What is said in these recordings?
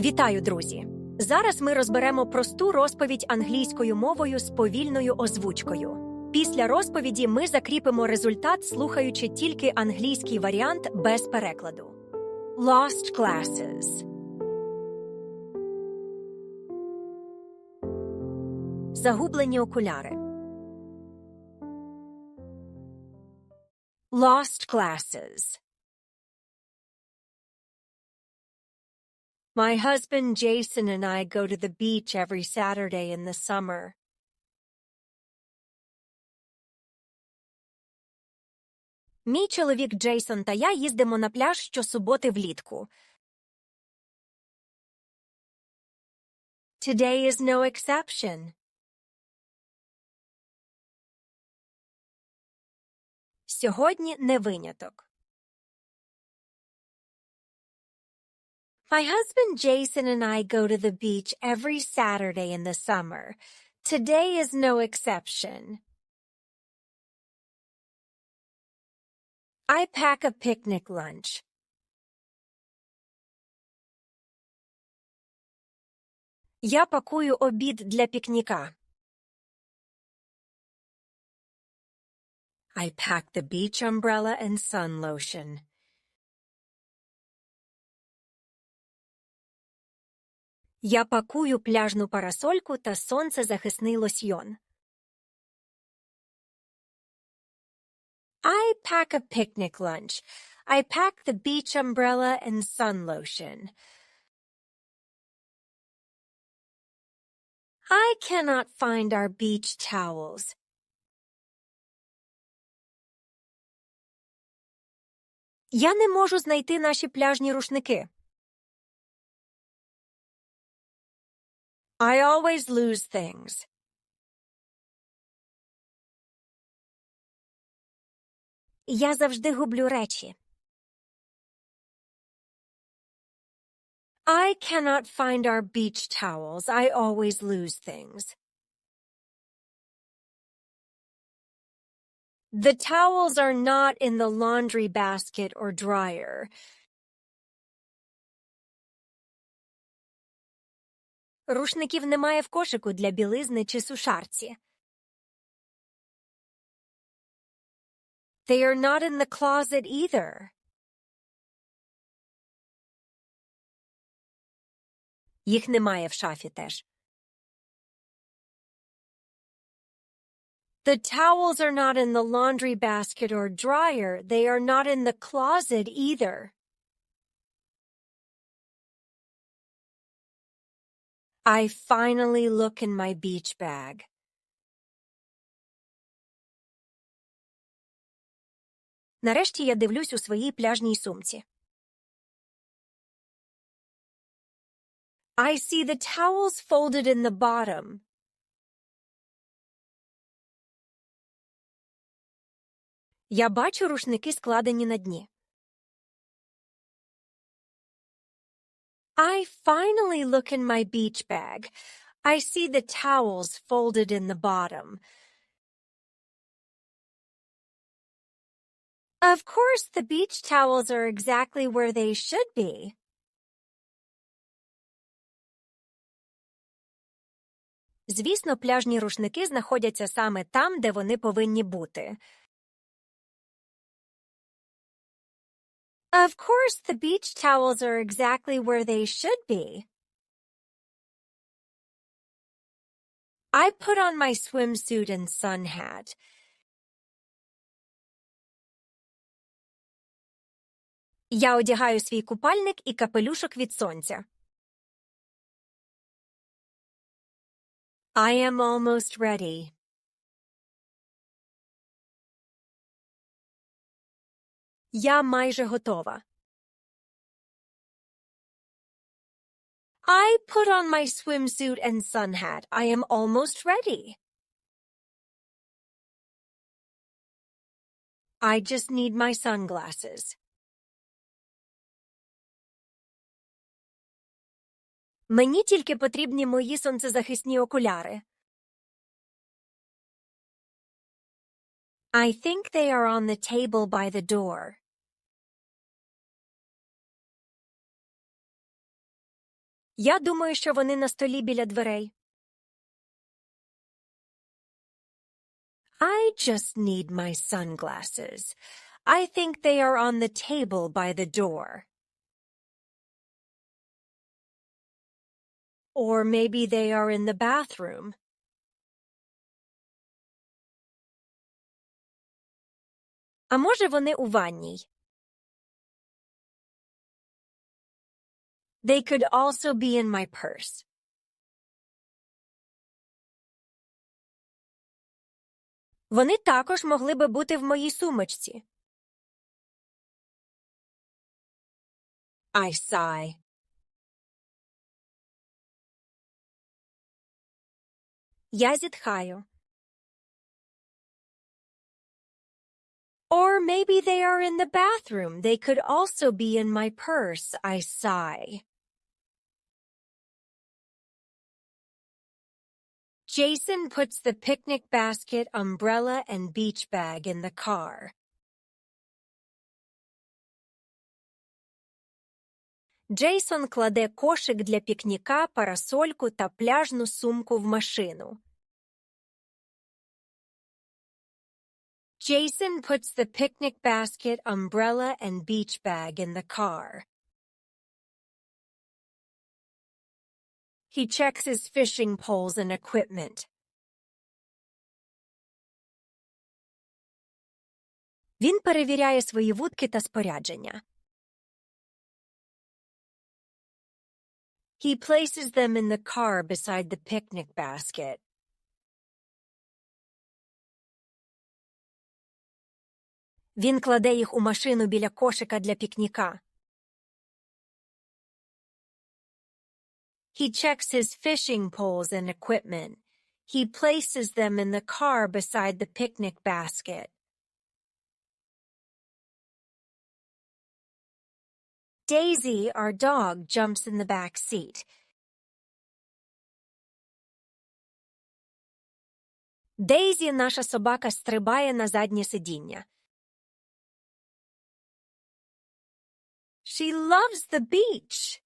Вітаю, друзі! Зараз ми розберемо просту розповідь англійською мовою з повільною озвучкою. Після розповіді ми закріпимо результат, слухаючи тільки англійський варіант без перекладу. Lost glasses. Загублені окуляри. Lost glasses. My husband Jason and I go to the beach every Saturday in the summer. Мій чоловік Джейсон та я їздимо на пляж щосуботи влітку. Today is no exception. Сьогодні не виняток. My husband Jason and I go to the beach every Saturday in the summer. Today is no exception. I pack a picnic lunch. Я пакую обід для пікніка. I pack the beach umbrella and sun lotion. Я пакую пляжну парасольку та сонцезахисний лосьйон. I pack a picnic lunch. I pack the beach umbrella and sun lotion. I cannot find our beach towels. Я не можу знайти наші пляжні рушники. I always lose things. Я завжди гублю речі. I cannot find our beach towels. I always lose things. The towels are not in the laundry basket or dryer. Рушників немає в кошику для білизни чи сушарці. They are not in the closet either. Їх немає в шафі теж. The towels are not in the laundry basket or dryer. They are not in the closet either. I finally look in my beach bag. Нарешті я дивлюсь у своїй пляжній сумці. I see the towels folded in the bottom. Я бачу рушники складені на дні. I finally look in my beach bag. I see the towels folded in the bottom. Of course, the beach towels are exactly where they should be. Звісно, пляжні рушники знаходяться саме там, де вони повинні бути. Of course, the beach towels are exactly where they should be. I put on my swimsuit and sun hat. Я одягаю свій купальник і капелюшок від сонця. I am almost ready. Я майже готова. I put on my swimsuit and sun hat. I am almost ready. I just need my sunglasses. Мені тільки потрібні мої сонцезахисні окуляри. I think they are on the table by the door. Я думаю, що вони на столі біля дверей. I just need my sunglasses. I think they are on the table by the door. Or maybe they are in the bathroom. А може вони у ванній? They could also be in my purse. Вони також могли би бути в моїй сумочці. I sigh. Я зітхаю. Or maybe they are in the bathroom. They could also be in my purse. I sigh. Jason puts the picnic basket, umbrella, and beach bag in the car. Джейсон кладе кошик для пікніка, парасольку та пляжну сумку в машину. Jason puts the picnic basket, umbrella, and beach bag in the car. He checks his fishing poles and equipment. Він перевіряє свої вудки та спорядження. He places them in the car beside the picnic basket. Він кладе їх у машину біля кошика для пікніка. He checks his fishing poles and equipment. He places them in the car beside the picnic basket. Daisy, our dog, jumps in the back seat. Дейзі, наша собака, стрибає на заднє сидіння. She loves the beach.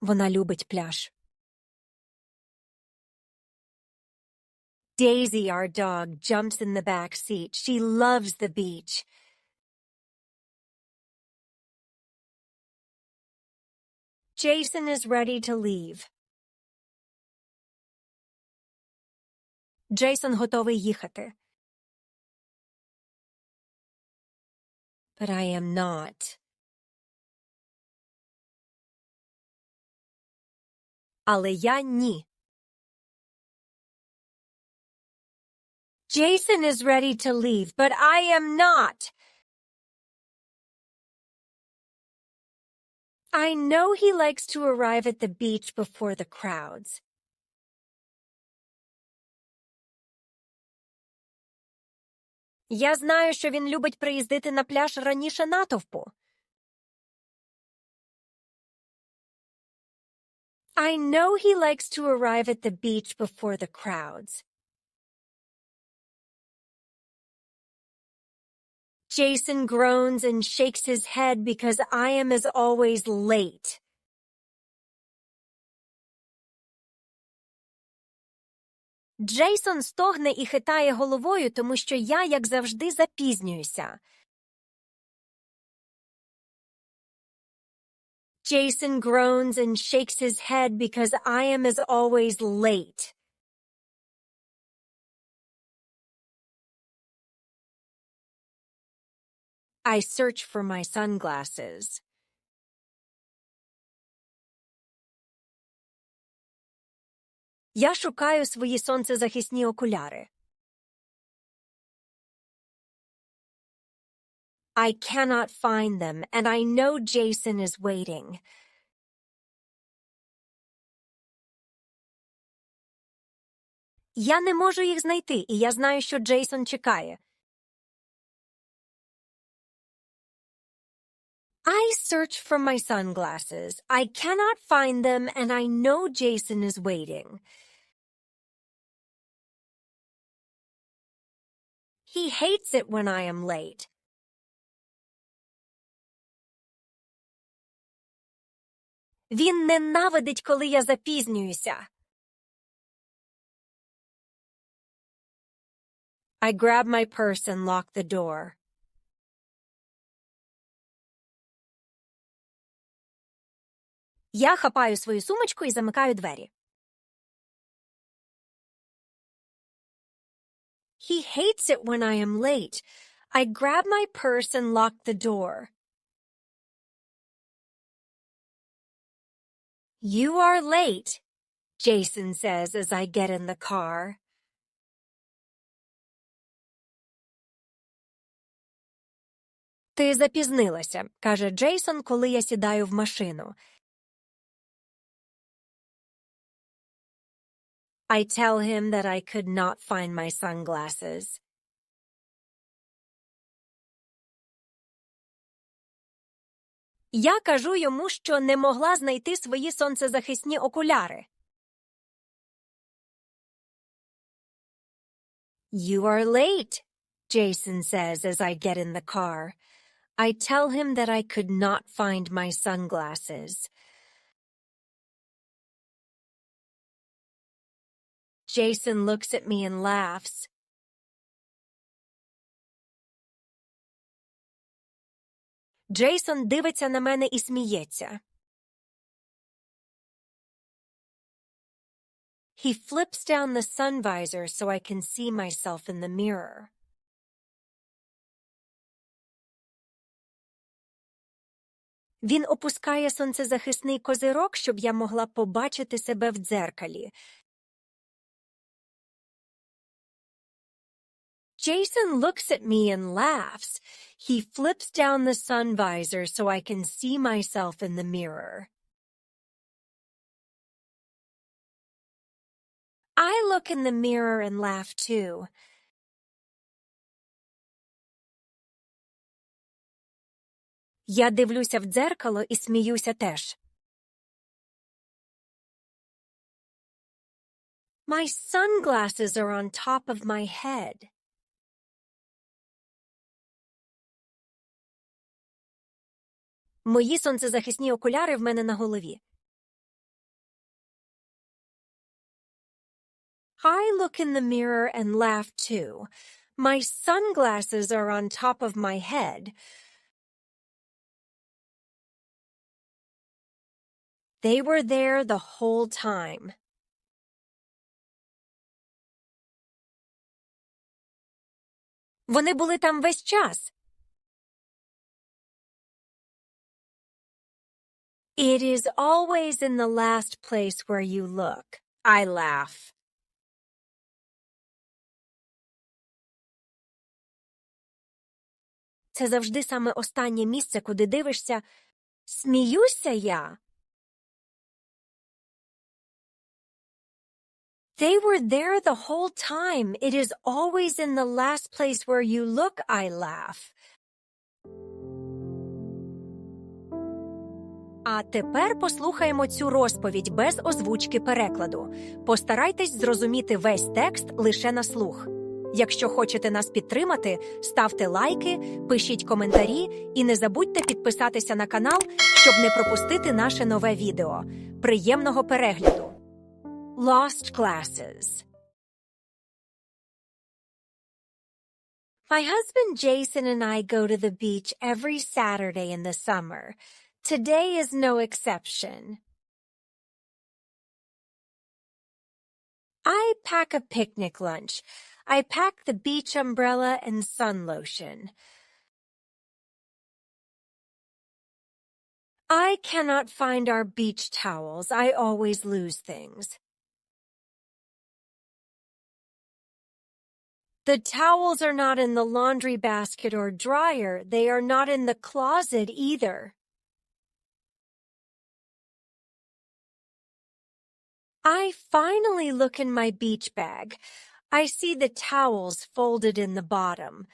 Вона любить пляж. Daisy, our dog, jumps in the back seat. She loves the beach. Jason is ready to leave. Джейсон готовий їхати. But I am not. Але я ні. Jason is ready to leave, but I am not. I know he likes to arrive at the beach before the crowds. Я знаю, що він любить приїздити на пляж раніше натовпу. I know he likes to arrive at the beach before the crowds. Jason groans and shakes his head because I am as always late. Джейсон стогне і хитає головою, тому що я, як завжди, запізнююся. Jason groans and shakes his head because I am as always late. I search for my sunglasses. Я шукаю свої сонцезахисні окуляри. I cannot find them, and I know Jason is waiting. Я не можу їх знайти, і я знаю, що Джейсон чекає. I search for my sunglasses. I cannot find them, and I know Jason is waiting. He hates it when I am late. Він ненавидить, коли я запізнююся. I grab my purse and lock the door. Я хапаю свою сумочку і замикаю двері. He hates it when I am late. I grab my purse and lock the door. You are late, Jason says as I get in the car. Ти запізнилася, каже Джейсон, коли я сідаю в машину. I tell him that I could not find my sunglasses. Я кажу йому, що не могла знайти свої сонцезахисні окуляри. You are late, Jason says as I get in the car. I tell him that I could not find my sunglasses. Jason looks at me and laughs. Джейсон дивиться на мене і сміється. He flips down the sun visor so I can see myself in the mirror. Він опускає сонцезахисний козирок, щоб я могла побачити себе в дзеркалі. Jason looks at me and laughs. He flips down the sun visor so I can see myself in the mirror. I look in the mirror and laugh too. Я дивлюся в дзеркало і сміюся теж. My sunglasses are on top of my head. Мої сонцезахисні окуляри в мене на голові. I look in the mirror and laugh too. My sunglasses are on top of my head. They were there the whole time. Вони були там весь час. It is always in the last place where you look. I laugh. Це завжди саме останнє місце, куди дивишся. Сміюся я. They were there the whole time. It is always in the last place where you look, I laugh. А тепер послухаємо цю розповідь без озвучки перекладу. Постарайтесь зрозуміти весь текст лише на слух. Якщо хочете нас підтримати, ставте лайки, пишіть коментарі і не забудьте підписатися на канал, щоб не пропустити наше нове відео. Приємного перегляду! Lost Glasses My husband Jason and I go to the beach every Saturday in the summer. Today is no exception. I pack a picnic lunch. I pack the beach umbrella and sun lotion. I cannot find our beach towels. I always lose things. The towels are not in the laundry basket or dryer. They are not in the closet either. I finally look in my beach bag. I see the towels folded in the bottom.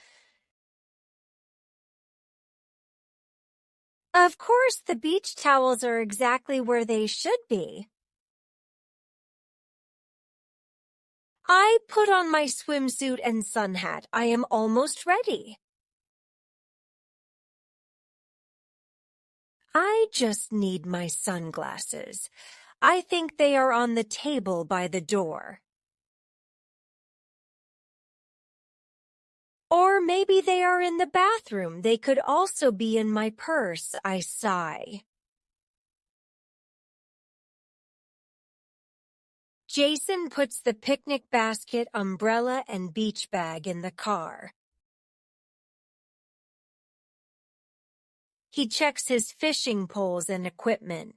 Of course, the beach towels are exactly where they should be. I put on my swimsuit and sun hat. I am almost ready. I just need my sunglasses. I think they are on the table by the door. Or maybe they are in the bathroom. They could also be in my purse, I sigh. Jason puts the picnic basket, umbrella, and beach bag in the car. He checks his fishing poles and equipment.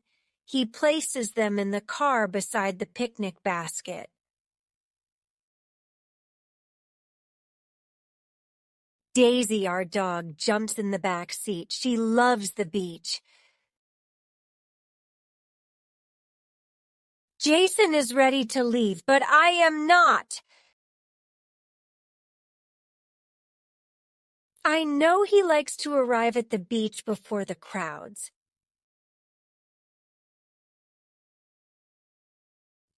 He places them in the car beside the picnic basket. Daisy, our dog, jumps in the back seat. She loves the beach. Jason is ready to leave, but I am not. I know he likes to arrive at the beach before the crowds.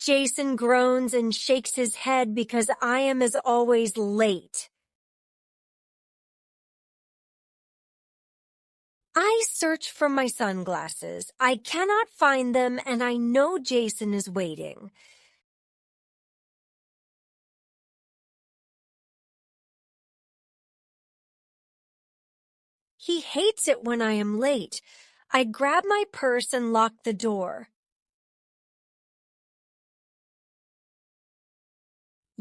Jason groans and shakes his head because I am as always late. I search for my sunglasses. I cannot find them and I know Jason is waiting. He hates it when I am late. I grab my purse and lock the door.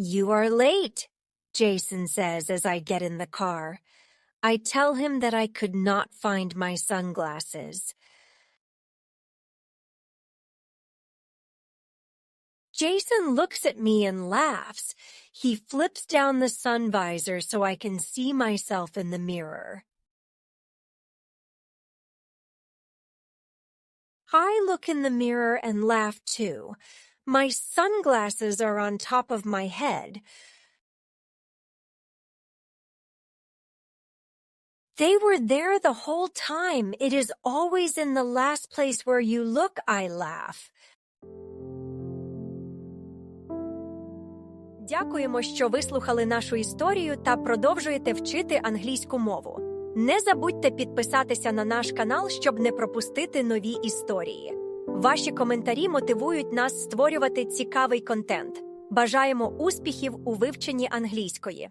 You are late, Jason says as I get in the car. I tell him that I could not find my sunglasses. Jason looks at me and laughs. He flips down the sun visor so I can see myself in the mirror. I look in the mirror and laugh too. My sunglasses are on top of my head. They were there the whole time. It is always in the last place where you look, I laugh. Дякуємо, що вислухали нашу історію та продовжуєте вчити англійську мову. Не забудьте підписатися на наш канал, щоб не пропустити нові історії. Ваші коментарі мотивують нас створювати цікавий контент. Бажаємо успіхів у вивченні англійської.